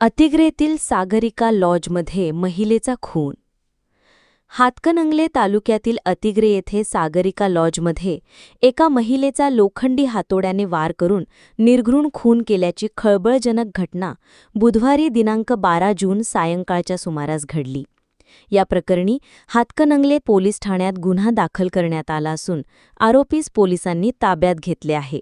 अतिग्रेतील सागरिका लॉजमध्ये महिलेचा खून. हातकणंगले तालुक्यातील अतिग्रे येथे सागरिका लॉजमध्ये एका महिलेचा लोखंडी हातोड्याने वार करून निर्घृण खून केल्याची खळबळजनक घटना बुधवारी दिनांक बारा जून सायंकाळच्या सुमारास घडली. या प्रकरणी हातकणंगले पोलीस ठाण्यात गुन्हा दाखल करण्यात आला असून आरोपीस पोलिसांनी ताब्यात घेतले आहे.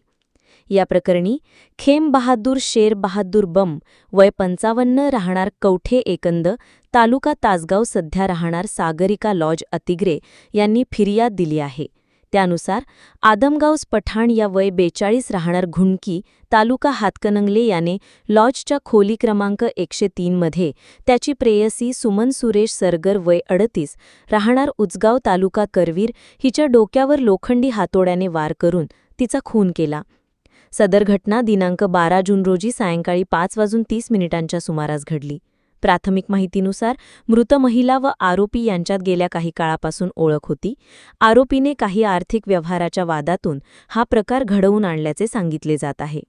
या प्रकरणी खेम बहादूर शेर बहादूर बम वय पंचावन्न राहणार कवठे एकंद तालुका तासगाव सध्या राहणार सागरिका लॉज अतिग्रे यांनी फिर्याद दिली आहे. त्यानुसार आदमगावस पठाण या वय बेचाळीस राहणार घुणकी तालुका हातकणंगले याने लॉजच्या खोली क्रमांक एकशे तीनमध्ये त्याची प्रेयसी सुमन सुरेश सरगर वय अडतीस राहणार उजगाव तालुका करवीर हिच्या डोक्यावर लोखंडी हातोड्याने वार करून तिचा खून केला. सदर घटना दिनांक बारा जून रोजी सायंकाळी पाच वाजून तीस मिनिटांच्या सुमारास घडली. प्राथमिक माहितीनुसार मृत महिला व आरोपी यांच्यात गेल्या काही काळापासून ओळख होती. आरोपीने काही आर्थिक व्यवहाराच्या वादातून हा प्रकार घडवून आणल्याचे सांगितले जात आहे.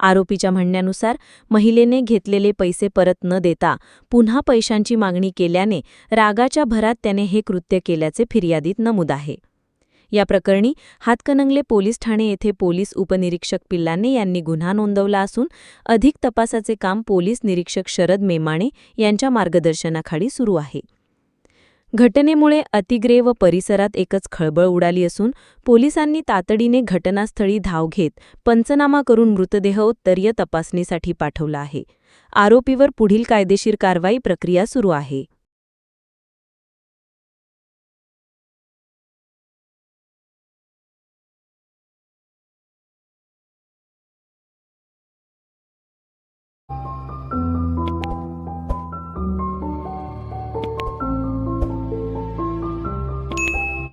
आरोपीच्या म्हणण्यानुसार महिलेने घेतलेले पैसे परत न देता पुन्हा पैशांची मागणी केल्याने रागाच्या भरात त्याने हे कृत्य केल्याचे फिर्यादीत नमूद आहे. या प्रकरणी हातकणंगले पोलीस ठाणे येथे पोलीस उपनिरीक्षक पिल्लाने यांनी गुन्हा नोंदवला असून अधिक तपासाचे काम पोलीस निरीक्षक शरद मेमाणे यांच्या मार्गदर्शनाखाली सुरू आहे. घटनेमुळे अतिग्रे व परिसरात एकच खळबळ उडाली असून पोलिसांनी तातडीने घटनास्थळी धाव घेत पंचनामा करून मृतदेह उत्तरीय तपासणीसाठी पाठवला आहे. आरोपीवर पुढील कायदेशीर कारवाई प्रक्रिया सुरू आहे.